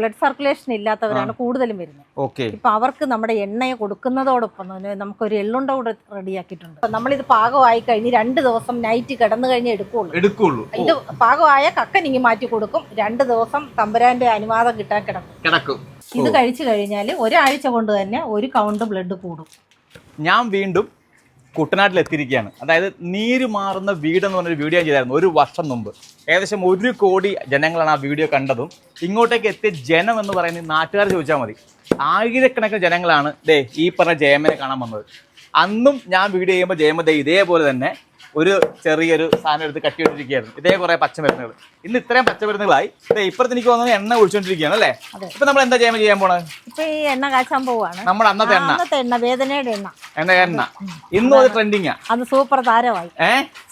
Blood circulation ഇല്ലാത്തവരാണ് കൂടുതലും വരുന്നത്. Okay. ഇപ്പൊ അവർക്ക് നമ്മുടെ എണ്ണയെ കൊടുക്കുന്നതോടൊപ്പം തന്നെ നമുക്കൊരു എള്ളുണ്ട കൂടെ റെഡിയാക്കിയിട്ടുണ്ട്. അപ്പൊ നമ്മളിത് പാകമായി കഴിഞ്ഞ് രണ്ട് ദിവസം നൈറ്റ് കിടന്നു കഴിഞ്ഞ് എടുക്കുള്ളൂ. എടുക്കുള്ളൂ. ഇത് പാകമായ കക്ക കക്കനിങ്ങി മാറ്റി കൊടുക്കും. രണ്ട് ദിവസം തമ്പുരാന്റെ അനുവാദം കിട്ടാൻ കിടക്കും. കിടക്കും. ഇത് കഴിച്ചു കഴിഞ്ഞാൽ ഒരാഴ്ച കൊണ്ട് തന്നെ ഒരു കൗണ്ട് ബ്ലഡ് കൂടും. ഞാൻ വീണ്ടും കുട്ടനാട്ടിൽ എത്തിയിരിക്കുകയാണ് അതായത് നീര് മാറുന്ന വീടെന്ന് പറഞ്ഞൊരു വീഡിയോ ചെയ്തായിരുന്നു ഒരു വർഷം മുമ്പ്. ഏകദേശം ഒരു കോടി ജനങ്ങളാണ് ആ വീഡിയോ കണ്ടതും. ഇങ്ങോട്ടേക്ക് എത്തിയ ജനം എന്ന് പറയുന്നത് നാട്ടുകാർ ചോദിച്ചാൽ മതി. ആയിരക്കണക്കിന് ജനങ്ങളാണ് ദേ ഈ പറഞ്ഞ ജയമനെ കാണാൻ വന്നത്. അന്നും ഞാൻ വീഡിയോ ചെയ്യുമ്പോൾ ജയമ ദേ ഇതേപോലെ തന്നെ ഒരു ചെറിയൊരു സാധനം എടുത്ത് കട്ടിയിട്ടിരിക്കുകയായിരുന്നു ഇതേ കുറേ പച്ചമരുന്നുകൾ. ഇന്ന് ഇത്രയും പച്ചമരുന്നുകളായി. ഇപ്പുറത്ത് എനിക്ക് തോന്നുന്നത് എണ്ണ ഒഴിച്ചുകൊണ്ടിരിക്കുകയാണ് അല്ലേ. ഇപ്പൊ നമ്മൾ എന്താ ചെയ്യാൻ ചെയ്യാൻ പോണത്? ഇപ്പൊ ഈ എണ്ണ കാച്ചാൻ പോവാണ്. നമ്മുടെ അന്നത്തെ എണ്ണ. എണ്ണ വേദനയുടെ എണ്ണ. എണ്ണ എണ്ണ. ഇന്നും അത് ട്രെൻഡിങ്ങാ അത് സൂപ്പർ താരമായി.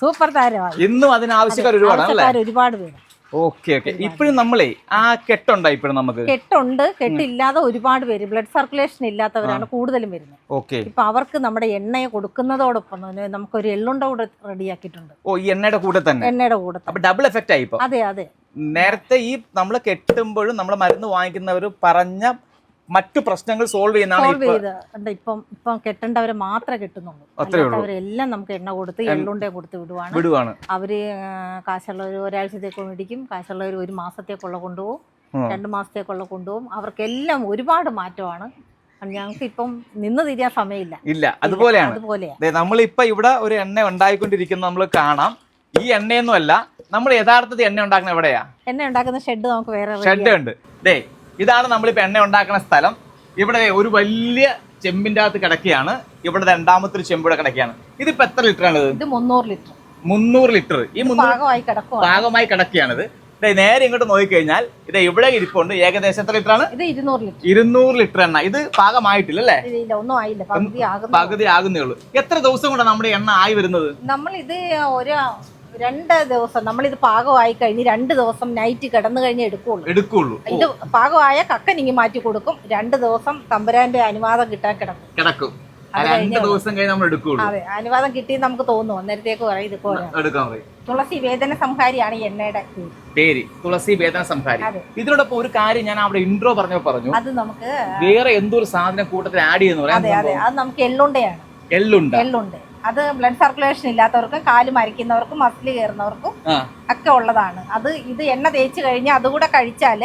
സൂപ്പർ താരമായി. ഇന്നും അതിന് ആവശ്യക്കാർ ഒരുപാട് ഒരുപാട് പേര്. Okay okay. ഇപ്പോഴും നമ്മളേ ആ കെട്ടുണ്ടോ ഇപ്പോഴും നമുക്ക്? കെട്ടുണ്ട് കെട്ടില്ലാതെ ഒരുപാട് പേര്. ബ്ലഡ് സർക്കുലേഷൻ ഇല്ലാത്തവരാണ് കൂടുതലും വരുന്നത്. ഓക്കെ. ഇപ്പൊ അവർക്ക് നമ്മുടെ എണ്ണയെ കൊടുക്കുന്നതോടൊപ്പം തന്നെ നമുക്കൊരു എള്ളുണ്ട കൂടെ റെഡിയാക്കിയിട്ടുണ്ട്. ഓ ഈ എണ്ണയുടെ കൂടെ തന്നെ? എണ്ണയുടെ കൂടെ അപ്പൊ ഡബിൾ എഫക്റ്റ് ആയി അതെ അതെ. നേരത്തെ ഈ നമ്മൾ കെട്ടുമ്പോഴും നമ്മൾ മരുന്ന് വാങ്ങിക്കുന്നവർ പറഞ്ഞ മറ്റു പ്രശ്നങ്ങൾ സോൾവ് ചെയ്യുന്നതാണ് ഇപ്പൊ ഇപ്പം കെട്ടേണ്ടവരെ മാത്രമേ കിട്ടുന്നുള്ളൂ. അവരെല്ലാം അല്ലാത്തവരെല്ലാം നമുക്ക് എണ്ണ കൊടുത്ത് എള്ളുണ്ടേ കൊടുത്ത് വിടുവാണ്. വിടുവാണ്. അവർ കാശുള്ളവർ ഒരാഴ്ചത്തേക്ക് മേടിക്കും. കാശുള്ളവർ ഒരു മാസത്തേക്കുള്ള കൊണ്ടുപോകും. രണ്ടു മാസത്തേക്കുള്ള കൊണ്ടുപോകും. അവർക്കെല്ലാം ഒരുപാട് മാറ്റമാണ്. ഞങ്ങൾക്ക് ഇപ്പം നിന്ന് തിരിയാൻ സമയമില്ല. ഇല്ല. അതുപോലെയാണ്. നമ്മളിപ്പോ ഇവിടെ ഒരു എണ്ണ ഉണ്ടായിക്കൊണ്ടിരിക്കുന്നത് നമ്മൾ കാണാം. ഈ എണ്ണയൊന്നും അല്ല നമ്മൾ യഥാർത്ഥത്തിൽ എണ്ണ ഉണ്ടാക്കുന്ന എവിടെയാ? എണ്ണ ഉണ്ടാക്കുന്ന ഷെഡ് നമുക്ക് വേറെ ഷെഡ് ഉണ്ട്. ദേ ഇതാണ് നമ്മളിപ്പോൾ എണ്ണ ഉണ്ടാക്കുന്ന സ്ഥലം. ഇവിടെ ഒരു വലിയ ചെമ്പിന്റെ അകത്ത് കിടക്കുകയാണ്. ഇവിടെ രണ്ടാമത്തെ ഒരു ചെമ്പിടെ കിടക്കുകയാണ്. ഇതിപ്പോൾ എത്ര ലിറ്റർ ആണ് ഇത് മുന്നൂറ് ലിറ്റർ മുന്നൂറ് ലിറ്റർ ഈ മുന്നൂറ് പാകമായി ഭാഗമായി കിടക്കുകയാണിത്. നേരെ ഇങ്ങോട്ട് നോക്കിക്കഴിഞ്ഞാൽ ഇത് ഇവിടെ ഇരിപ്പുണ്ട്. ഏകദേശം എത്ര ലിറ്റർ ആണ്? ഇത് ഇരുന്നൂറ് ലിറ്റർ എണ്ണ. ഇത് പാകമായിട്ടില്ല അല്ലേ പകുതി ആകുന്നേ ഉള്ളൂ. എത്ര ദിവസം കൊണ്ടാണ് നമ്മുടെ എണ്ണ ആയി വരുന്നത്? നമ്മൾ ഇത് ഒരു രണ്ട് ദിവസം നമ്മളിത് പാകമായി കഴിഞ്ഞ് രണ്ട് ദിവസം നൈറ്റ് കിടന്നു കഴിഞ്ഞ് എടുക്കുള്ളൂ. എടുക്കുള്ളൂ. ഇത് പാകമായ കക്കനിങ്ങി മാറ്റി കൊടുക്കും. രണ്ട് ദിവസം തമ്പുരാന്റെ അനുവാദം കിട്ടാൻ കിടക്കും. കിടക്കും. രണ്ട് ദിവസം കഴിഞ്ഞ് നമ്മൾ എടുക്കുള്ളൂ. അതെ അനുവാദം കിട്ടി നമുക്ക് തോന്നുന്നു. അന്നേരത്തേക്ക് പറയും ഇത് എടുക്കാൻ പറയും. തുളസി വേദന സംഹാരിയാണ് എണ്ണയുടെ പേര്. തുളസി വേദന സംഹാരി. ഇതിനോടൊപ്പം ഒരു കാര്യം ഞാൻ അവിടെ ഇൻട്രോ പറഞ്ഞപ്പോ പറഞ്ഞു. അത് നമുക്ക് വേറെ എന്തോ ഒരു സാധനം കൂട്ടത്തിൽ ആഡ് ചെയ്യുന്നു അതെ അതെ. അത് നമുക്ക് എള്ളുണ്ടയാണ്. എള്ളുണ്ട. എള്ളുണ്ട്. അത് ബ്ലഡ് സർക്കുലേഷൻ ഇല്ലാത്തവർക്കും കാൽ മരിക്കുന്നവർക്കും മസിൽ കയറുന്നവർക്കും ഒക്കെ ഉള്ളതാണ്. അത് ഇത് എണ്ണ തേച്ച് കഴിഞ്ഞാൽ അതുകൂടെ കഴിച്ചാൽ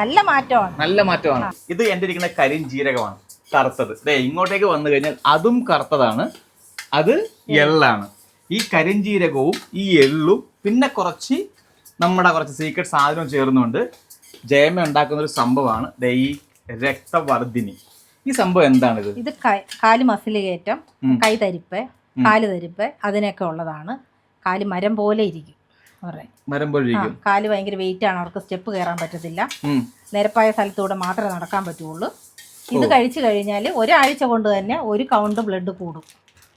നല്ല മാറ്റമാണ്. നല്ല മാറ്റമാണ്. ഇത് എന്റെ ഇരിക്കുന്ന കരിഞ്ജീരകമാണ് കറുത്തത്. ദേ ഇങ്ങോട്ടേക്ക് വന്നു കഴിഞ്ഞാൽ അതും കറുത്തതാണ് അത് എള്ളാണ്. ഈ കരിഞ്ജീരകവും ഈ എള്ളും പിന്നെ കുറച്ച് നമ്മുടെ കുറച്ച് സീക്രട്ട് സാധനവും ചേർന്നുകൊണ്ട് ജയമ ഉണ്ടാക്കുന്ന ഒരു സംഭവമാണ്. ദേ ഈ രക്തവർദ്ധിനി. ഈ സംഭവം എന്താണിത്? ഇത് കാൽ മസിൽ കയറ്റം ഉം. കാൽ തരിപ്പ് അതിനൊക്കെ ഉള്ളതാണ്. കാൽ മരം പോലെ ഇരിക്കും. മരം പോലെ ഇരിക്കും. കാൽ ഭയങ്കര വെയിറ്റ് ആണ്. അവർക്ക് സ്റ്റെപ്പ് കയറാൻ പറ്റത്തില്ല. നിരപ്പായ സ്ഥലത്തൂടെ മാത്രമേ നടക്കാൻ പറ്റുള്ളൂ. ഇത് കഴിച്ചു കഴിഞ്ഞാൽ ഒരാഴ്ച കൊണ്ട് തന്നെ ഒരു കൗണ്ട് ബ്ലഡ് കൂടും.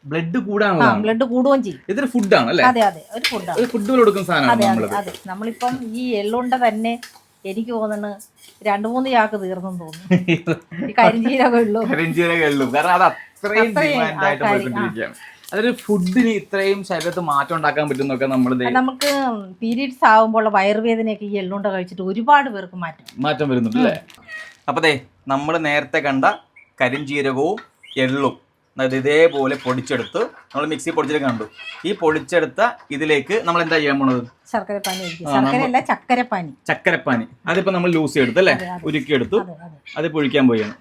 ബ്ലഡ് ആ കൂടാനുള്ളതാണ് ബ്ലഡ് കൂടുകയും ചെയ്യും. ഇതൊരു ഫുഡാണ് അല്ലേ? അതെ അതെ. ഒരു ഫുഡാണ് ഫുഡ് കൊടുക്കുന്ന സാധനമാണ് അതെ നമ്മളിപ്പം ഈ എള്ളുണ്ട തന്നെ എനിക്ക് തോന്നുന്നു രണ്ടു മൂന്ന് ചാക്ക് തീർന്നു തോന്നുന്നു. കരിഞ്ചീരകം ഉള്ളൂ കരിഞ്ചീരക എള്ളും. കാരണം അത് അത്രയും അത്രയും ഡിമാൻഡ് ആയിട്ട് ആൾക്കാര്, പോയിക്കൊണ്ടിരിക്കുകയാണ്. അതൊരു ഫുഡിന് ഇത്രയും ശരീരത്ത് മാറ്റം ഉണ്ടാക്കാൻ പറ്റുന്നൊക്കെ നമ്മൾ നമുക്ക് പീരീഡ്സ് ആകുമ്പോൾ വയറുവേദനയൊക്കെ ഈ എള്ളുണ്ട കഴിച്ചിട്ട് ഒരുപാട് പേർക്ക് മാറ്റം മാറ്റം വരുന്നുണ്ട് അല്ലേ അപ്പൊ ദേ നമ്മൾ നേരത്തെ കണ്ട കരിഞ്ചീരകവും എള്ളും അതായത് ഇതേപോലെ പൊടിച്ചെടുത്ത് നമ്മൾ മിക്സി പൊടിച്ചിട്ട് കണ്ടു. ഈ പൊടിച്ചെടുത്ത ഇതിലേക്ക് നമ്മൾ എന്താ ചെയ്യാൻ പോണത്? ശർക്കരപ്പാനി ചക്കരപ്പാനി. ചക്കരപ്പാനി. അതിപ്പോ നമ്മൾ ലൂസ് എടുത്ത് അല്ലേ? ഉരുക്കിയെടുത്തു അതെ. ഉരുക്കി എടുത്തു അതെ അതെ. അത് പൊഴിക്കാൻ പോയാണ്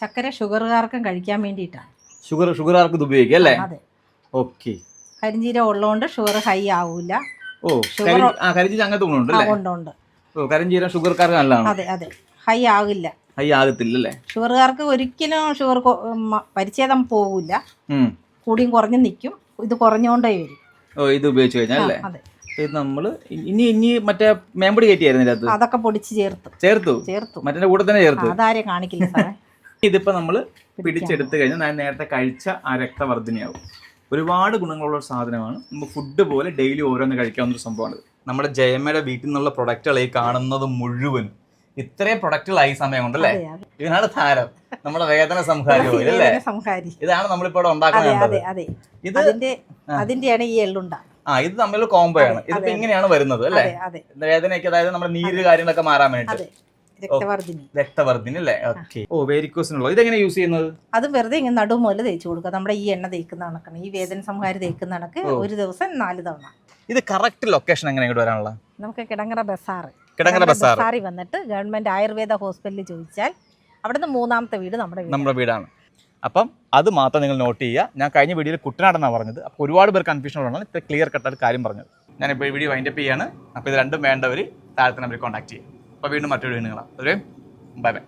ചക്കര ഷുഗറുകാർക്കും കഴിക്കാൻ വേണ്ടിയിട്ടാണ്. ഷുഗർ ഷുഗർ ആർക്കും ഉപയോഗിക്കാം അല്ലേ? അതെ. ഓക്കെ കരിഞ്ചീരം ഉള്ളതുകൊണ്ട് ഷുഗർ ഹൈ ആവൂല. ഓ ആ കരിഞ്ചീര അങ്ങനത്തെ ഗുണമുണ്ട് അല്ലേ? ഉണ്ട് ഉണ്ട്. ഓ കരിഞ്ചീരം ഷുഗർക്കാർക്ക് നല്ലതാണ്. അതെ അതെ. ഹൈ ആകില്ല. ഹൈ ആകത്തില്ല അല്ലേ? ഷുഗർകാർക്ക് ഒരിക്കലും ഷുഗർ പരിച്ഛേദം പോകില്ല. കൂടിയും കുറഞ്ഞു നിൽക്കും ഇത് കുറഞ്ഞുകൊണ്ടേ വരും. ഓ ഇത് ഉപയോഗിച്ച് കഴിഞ്ഞാൽ അല്ലേ? ഇത് നമ്മൾ ഇനി ഇനി മറ്റേ മേമ്പടി കയറ്റിയായിരുന്നു അതൊക്കെ പൊടിച്ച് ചേർത്ത്. ചേർത്തു? ചേർത്തു. മറ്റേ കൂടെ തന്നെ ചേർത്തു? അതാരെ കാണിക്കില്ല സാറേ. ഇതിപ്പോ നമ്മൾ പിടിച്ചെടുത്ത് കഴിഞ്ഞാൽ ഞാൻ നേരത്തെ കഴിച്ച ആ രക്തവർദ്ധനയാവും ഒരുപാട് ഗുണങ്ങളുള്ള ഒരു സാധനമാണ്. നമുക്ക് ഫുഡ് പോലെ ഡെയിലി ഓരോന്ന് കഴിക്കാവുന്ന ഒരു സംഭവമാണ് നമ്മുടെ ജയമയുടെ വീട്ടിൽ നിന്നുള്ള പ്രൊഡക്റ്റുകൾ ഈ കാണുന്നത് മുഴുവൻ ഇത്രയും പ്രൊഡക്റ്റുകളായി സമയം കൊണ്ടല്ലേ ഇതിനാണ് താരം. നമ്മുടെ വേദന സംഹാരി ഇതാണ് നമ്മളിപ്പോ ഉണ്ടാക്കുന്നത് ഇത് അതിന്റെയാണ് ഈ എള്ളുണ്ട. ആ ഇത് തമ്മിൽ കോംബോ ആണ്. ഇതിപ്പോ ഇങ്ങനെയാണ് വരുന്നത് അല്ലേ? അതെ അതായത് നമ്മുടെ നീര് കാര്യങ്ങളൊക്കെ മാറാൻ വേണ്ടിട്ട് അതെ. രക്തവർദ്ധിനി. രക്തവർദ്ധിനി അല്ലേ? ഓക്കെ. ഓ വേരിക്കോസിനുള്ളത്. ഇതെങ്ങനെ യൂസ് ചെയ്യുന്നത്? അത് വെറുതെ ഇങ്ങനെ നടു നടുമുതൽ തേച്ചു കൊടുക്കുക. നമ്മുടെ ഈ എണ്ണ തേക്കുന്ന കണക്കാണ്. ഈ വേദന സംഹാരി തേക്കുന്ന കണക്ക് ഒരു ദിവസം നാല് തവണ. ഇത് കറക്റ്റ് ലൊക്കേഷൻ എങ്ങനെ ഇങ്ങോട്ട് വരാനുള്ള? നമുക്ക് കിടങ്ങറ ബസാറ്. കിടങ്ങറ ബസാർ ബസാറിൽ വന്നിട്ട് ഗവൺമെന്റ് ആയുർവേദ ഹോസ്പിറ്റലിൽ ചോദിച്ചാൽ അവിടുന്ന് മൂന്നാമത്തെ വീട് നമ്മുടെ നമ്മുടെ വീടാണ്. അപ്പം അത് മാത്രം നിങ്ങൾ നോട്ട് ചെയ്യുക. ഞാൻ കഴിഞ്ഞ വീഡിയോയിൽ കുട്ടനാടെന്നാണ് പറഞ്ഞത്. അപ്പോൾ ഒരുപാട് പേർ കൺഫ്യൂഷൻ ഉള്ളതാണ്. ഇത്ര ക്ലിയർ കട്ടായിട്ട് കാര്യം പറഞ്ഞത്. ഞാനിപ്പോൾ ഈ വീഡിയോ വൈൻഡപ്പ് ചെയ്യാണ്. അപ്പോൾ ഇത് രണ്ടും വേണ്ടവർ താഴത്തെ നമ്പറിൽ കോൺടാക്ട് ചെയ്യും. അപ്പോൾ വീണ്ടും മറ്റൊരു വീണ്ടും കാണാം. അതുവരെ ബൈ ബൈ